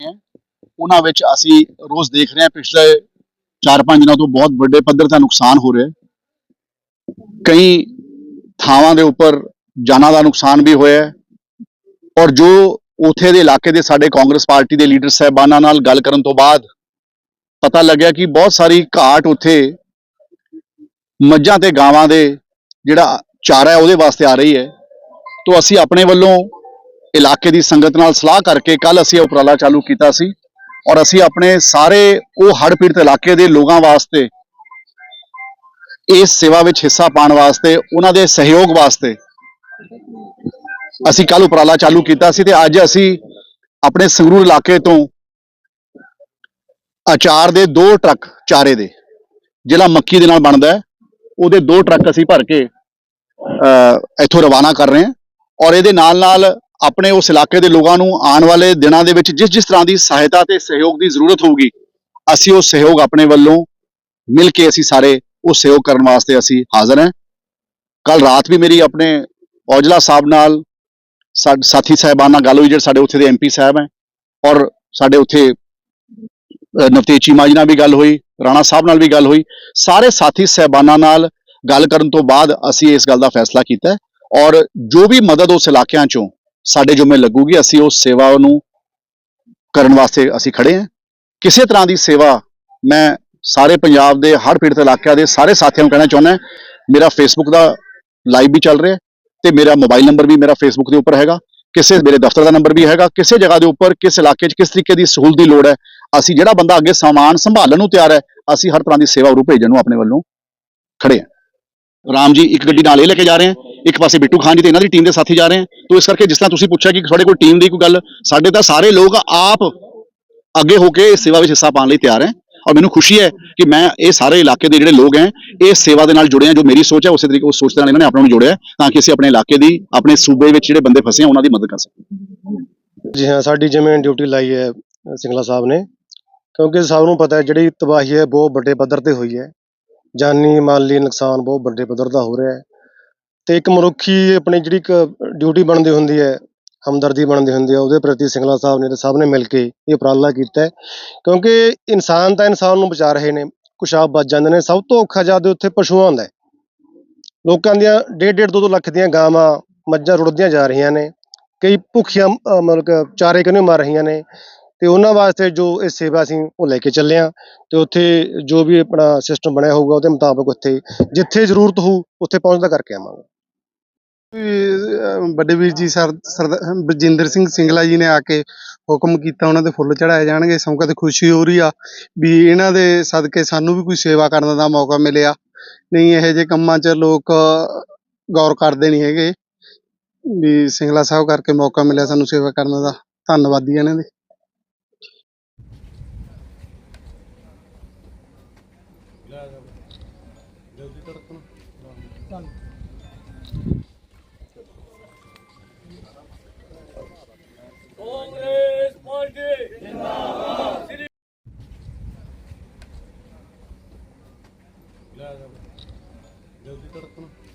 ਉਹਨਾਂ ਵਿੱਚ ਅਸੀਂ ਰੋਜ਼ ਦੇਖ ਰਹੇ ਹਾਂ, ਪਿਛਲੇ 4-5 ਦਿਨਾਂ ਤੋਂ ਬਹੁਤ ਵੱਡੇ ਪੱਧਰ ਦਾ ਨੁਕਸਾਨ ਹੋ ਰਿਹਾ ਕਈ ਥਾਵਾਂ ਦੇ ਉੱਪਰ ਜਾਨਾਂ ਦਾ ਨੁਕਸਾਨ ਵੀ ਹੋਇਆ ਔਰ ਜੋ ਉਥੇ ਦੇ ਇਲਾਕੇ ਦੇ ਸਾਡੇ ਕਾਂਗਰਸ ਪਾਰਟੀ ਦੇ ਲੀਡਰ ਸਾਹਿਬਾਨਾਂ ਨਾਲ ਗੱਲ ਕਰਨ ਤੋਂ ਬਾਅਦ ਪਤਾ ਲੱਗਿਆ ਕਿ ਬਹੁਤ ਸਾਰੀ ਘਾਟ ਉਥੇ ਮੱਝਾਂ ਤੇ ਗਾਵਾਂ ਦੇ ਜਿਹੜਾ ਚਾਰਾ ਹੈ, ਉਹਦੇ ਵਾਸਤੇ ਆ ਰਹੀ ਹੈ। ਤੋਂ ਅਸੀਂ ਆਪਣੇ ਵੱਲੋਂ ਇਲਾਕੇ ਦੀ ਸੰਗਤ ਨਾਲ ਸਲਾਹ ਕਰਕੇ ਕੱਲ ਅਸੀਂ ਇਹ ਉਪਰਾਲਾ ਚਾਲੂ ਕੀਤਾ ਸੀ ਔਰ ਅਸੀਂ ਆਪਣੇ ਸਾਰੇ ਉਹ ਹੜ੍ਹ ਪੀੜਤ ਇਲਾਕੇ ਦੇ ਲੋਕਾਂ ਵਾਸਤੇ, ਇਸ ਸੇਵਾ ਵਿੱਚ ਹਿੱਸਾ ਪਾਉਣ ਵਾਸਤੇ, ਉਹਨਾਂ ਦੇ ਸਹਿਯੋਗ ਵਾਸਤੇ ਅਸੀਂ ਕੱਲ ਉਪਰਾਲਾ ਚਾਲੂ ਕੀਤਾ ਸੀ ਤੇ ਅੱਜ ਅਸੀਂ ਆਪਣੇ ਸੰਗਰੂਰ ਇਲਾਕੇ ਤੋਂ ਅਚਾਰ ਦੇ ਦੋ ਟਰੱਕ ਚਾਰੇ ਦੇ ਜਿਹੜਾ ਮੱਕੀ ਦੇ ਨਾਲ ਬਣਦਾ ਹੈ, ਉਹਦੇ ਦੋ ਟਰੱਕ ਅਸੀਂ ਭਰ ਕੇ, ਅਹ, ਇੱਥੋਂ ਰਵਾਨਾ ਕਰ ਰਹੇ ਹਾਂ ਔਰ ਇਹਦੇ ਨਾਲ ਨਾਲ ਆਪਣੇ ਉਸ ਇਲਾਕੇ ਦੇ ਲੋਕਾਂ ਨੂੰ ਆਉਣ ਵਾਲੇ ਦਿਨਾਂ ਦੇ ਵਿੱਚ ਜਿਸ ਜਿਸ ਤਰ੍ਹਾਂ ਦੀ ਸਹਾਇਤਾ ਤੇ ਸਹਿਯੋਗ ਦੀ ਜ਼ਰੂਰਤ ਹੋਊਗੀ, ਅਸੀਂ ਉਹ ਸਹਿਯੋਗ ਆਪਣੇ ਵੱਲੋਂ ਮਿਲ ਕੇ ਅਸੀਂ ਸਾਰੇ ਉਹ ਸਹਿਯੋਗ ਕਰਨ ਵਾਸਤੇ ਅਸੀਂ ਹਾਜ਼ਰ ਹਾਂ। ਕੱਲ ਰਾਤ ਵੀ ਮੇਰੀ ਆਪਣੇ ਔਜਲਾ ਸਾਹਿਬ ਨਾਲ ਸਾਥੀ ਸਾਹਿਬਾਨ ਨਾਲ ਗੱਲ ਹੋਈ, ਜਿਹੜੇ ਸਾਡੇ ਉੱਥੇ ਦੇ ਐਮਪੀ ਸਾਹਿਬ ਹੈ ਔਰ ਸਾਡੇ ਉੱਥੇ ਨਵਤੇਜ ਚੀਮਾ ਜੀ ਨਾਲ ਵੀ ਗੱਲ ਹੋਈ, ਰਾਣਾ ਸਾਹਿਬ ਨਾਲ ਵੀ ਗੱਲ ਹੋਈ, ਸਾਰੇ ਸਾਥੀ ਸਾਹਿਬਾਨਾਂ ਨਾਲ ਗੱਲ ਕਰਨ ਤੋਂ ਬਾਅਦ ਅਸੀਂ ਇਸ ਗੱਲ ਦਾ ਫੈਸਲਾ ਕੀਤਾ ਔਰ ਜੋ ਵੀ ਮਦਦ ਉਸ ਇਲਾਕਿਆਂ ਚੋਂ ਸਾਡੇ ਜੁਮੇ ਲੱਗੂਗੀ, ਅਸੀਂ ਉਸ ਸੇਵਾ ਨੂੰ ਕਰਨ ਵਾਸਤੇ ਅਸੀਂ ਖੜੇ ਹਾਂ। ਕਿਸੇ ਤਰ੍ਹਾਂ ਦੀ ਸੇਵਾ ਮੈਂ ਸਾਰੇ ਪੰਜਾਬ ਦੇ, ਹਰ ਪੀੜਤ ਇਲਾਕਿਆਂ ਦੇ ਸਾਰੇ ਸਾਥੀਆਂ ਨੂੰ ਕਹਿਣਾ ਚਾਹੁੰਦਾ ਮੇਰਾ ਫੇਸਬੁੱਕ ਦਾ ਲਾਈਵ ਵੀ ਚੱਲ ਰਿਹਾ ਹੈ ਤੇ ਮੇਰਾ ਮੋਬਾਈਲ ਨੰਬਰ ਵੀ ਮੇਰਾ ਫੇਸਬੁੱਕ ਦੇ ਉੱਪਰ ਹੈਗਾ। ਕਿਸੇ ਮੇਰੇ ਦਫ਼ਤਰ ਦਾ ਨੰਬਰ ਵੀ ਹੈਗਾ। ਕਿਸੇ ਜਗ੍ਹਾ ਦੇ ਉੱਪਰ, ਕਿਸ ਇਲਾਕੇ 'ਚ ਕਿਸ ਤਰੀਕੇ ਦੀ ਸਹੂਲਤ ਦੀ ਲੋੜ ਹੈ, ਅਸੀਂ ਜਿਹੜਾ ਬੰਦਾ ਅੱਗੇ ਸਾਮਾਨ ਸੰਭਾਲਣ ਨੂੰ ਤਿਆਰ ਹੈ, ਅਸੀਂ ਹਰ ਤਰ੍ਹਾਂ ਦੀ ਸੇਵਾ ਉਰੂ ਭੇਜਣ ਨੂੰ ਆਪਣੇ ਵੱਲੋਂ ਖੜੇ ਹਾਂ। ਰਾਮ ਜੀ, ਇੱਕ ਗੱਡੀ ਨਾਲ ਇਹ ਲੈ ਕੇ ਜਾ ਰਹੇ ਹਾਂ। ਇੱਕ ਪਾਸੇ ਬਿੱਟੂ ਖਾਨ ਜੀ ਤੇ ਇਹਨਾਂ ਦੀ ਟੀਮ ਦੇ ਸਾਥੀ ਜਾ ਰਹੇ ਹਨ ਤੋਂ ਇਸ ਕਰਕੇ ਜਿਸ ਤਰ੍ਹਾਂ ਤੁਸੀਂ ਪੁੱਛਿਆ ਕਿ ਤੁਹਾਡੇ ਕੋਲ ਟੀਮ ਦੀ ਕੋਈ ਗੱਲ, ਸਾਡੇ ਤਾਂ ਸਾਰੇ ਲੋਕ ਆਪ ਅੱਗੇ ਹੋ ਕੇ ਇਸ ਸੇਵਾ ਵਿੱਚ ਹਿੱਸਾ ਪਾਉਣ ਲਈ ਤਿਆਰ ਹੈ। ਔਰ ਮੈਨੂੰ ਖੁਸ਼ੀ ਹੈ ਕਿ ਮੈਂ ਇਹ ਸਾਰੇ ਇਲਾਕੇ ਦੇ ਜਿਹੜੇ ਲੋਕ ਹੈ, ਇਹ ਸੇਵਾ ਦੇ ਨਾਲ ਜੁੜੇ ਹਾਂ, ਜੋ ਮੇਰੀ ਸੋਚ ਹੈ, ਉਸੇ ਤਰੀਕੇ, ਉਸ ਸੋਚ ਦੇ ਨਾਲ ਇਹਨਾਂ ਨੇ ਆਪਣਾ ਨੂੰ ਜੋੜਿਆ ਤਾਂ ਕਿ ਅਸੀਂ ਆਪਣੇ ਇਲਾਕੇ ਦੀ, ਆਪਣੇ ਸੂਬੇ ਵਿੱਚ ਜਿਹੜੇ ਬੰਦੇ ਫਸੇ ਆ ਉਹਨਾਂ ਦੀ ਮਦਦ ਕਰ ਸਕੀਏ। ਜੀ ਹਾਂ, ਸਾਡੀ ਜਿਵੇਂ ਡਿਊਟੀ ਲਾਈ ਹੈ, ਸਿੰਗਲਾ ਸਾਹਿਬ ਨੇ, ਕਿਉਂਕਿ ਸਭ ਨੂੰ ਪਤਾ ਹੈ, ਜਿਹੜੀ ਤਬਾਹੀ ਹੈ, ਬਹੁਤ ਵੱਡੇ ਪੱਧਰ ਤੇ ਹੋਈ ਹੈ। ਜਾਨੀ ਮਾਲੀ ਨੁਕਸਾਨ ਬਹੁਤ ਵੱਡੇ ਪੱਧਰ ਦਾ ਹੋ ਰਿਹਾ ਹੈ। ਤੇ ਇੱਕ ਮਨੁੱਖੀ ਆਪਣੀ ਜਿਹੜੀ ਇੱਕ ਡਿਊਟੀ ਬਣਦੀ ਹੁੰਦੀ ਹੈ, ਹਮਦਰਦੀ ਬਣਦੀ ਹੁੰਦੀ ਹੈ, ਉਹਦੇ ਪ੍ਰਤੀ ਸਿੰਗਲਾ ਸਾਹਿਬ ਨੇ ਤੇ ਸਭ ਨੇ ਮਿਲ ਕੇ ਇਹ ਉਪਰਾਲਾ ਕੀਤਾ ਹੈ। ਕਿਉਂਕਿ ਇਨਸਾਨ ਤਾਂ ਇਨਸਾਨ ਨੂੰ ਬਚਾ ਰਹੇ ਨੇ, ਕੁਛ ਆਪ ਬਚ ਜਾਂਦੇ ਨੇ, ਸਭ ਤੋਂ ਔਖਾ ਜ਼ਿਆਦਾ ਉੱਥੇ ਪਸ਼ੂਆਂ ਦਾ ਲੋਕਾਂ ਦੀਆਂ ਡੇਢ ਡੇਢ ਦੋ ਦੋ ਲੱਖ ਦੀਆਂ ਗਾਵਾਂ, ਮੱਝਾਂ ਰੁੜਦੀਆਂ ਜਾ ਰਹੀਆਂ ਨੇ, ਕਈ ਭੁੱਖੀਆਂ ਮਤਲਬ ਚਾਰੇ ਕੰਨੇ ਮਰ ਰਹੀਆਂ ਨੇ, ਤੇ ਉਹਨਾਂ ਵਾਸਤੇ ਜੋ ਇਹ ਸੇਵਾ ਅਸੀਂ ਉਹ ਲੈ ਕੇ ਚੱਲੇ ਹਾਂ, ਤੇ ਉੱਥੇ ਜੋ ਵੀ ਆਪਣਾ ਸਿਸਟਮ ਬਣਿਆ ਹੋਊਗਾ ਉਹਦੇ ਮੁਤਾਬਕ ਉੱਥੇ, ਜਿੱਥੇ ਜ਼ਰੂਰਤ ਹੋਊ, ਉੱਥੇ ਪਹੁੰਚਦਾ ਕਰਕੇ ਆਵਾਂਗੇ। ਵੱਡੇ ਵੀਰ ਜੀ ਸਰ ਬਰਜਿੰਦਰ ਸਿੰਘ ਸਿੰਗਲਾ ਜੀ ਨੇ ਆ ਕੇ ਹੁਕਮ ਕੀਤਾ ਉਹਨਾਂ ਦੇ ਫੁੱਲ ਚੜਾਏ ਜਾਣਗੇ ਸੌਂਕਾ ਖੁਸ਼ੀ ਹੋ ਰਹੀ ਆ ਵੀ ਇਹਨਾਂ ਦੇ ਸਦਕੇ ਸਾਨੂੰ ਵੀ ਕੋਈ ਸੇਵਾ ਕਰਨ ਦਾ ਮੌਕਾ ਮਿਲਿਆ। ਨਹੀਂ ਇਹ ਜੇ ਕੰਮਾਂ 'ਚ ਲੋਕ ਗੌਰ ਕਰਦੇ ਨਹੀਂ ਹੈਗੇ ਵੀ ਸਿੰਗਲਾ ਸਾਹਿਬ ਕਰਕੇ ਮੌਕਾ ਮਿਲਿਆ ਸਾਨੂੰ ਸੇਵਾ ਕਰਨ ਦਾ। ਧੰਨਵਾਦੀ ਇਹਨਾਂ ਦੇ। തുറക്കണം.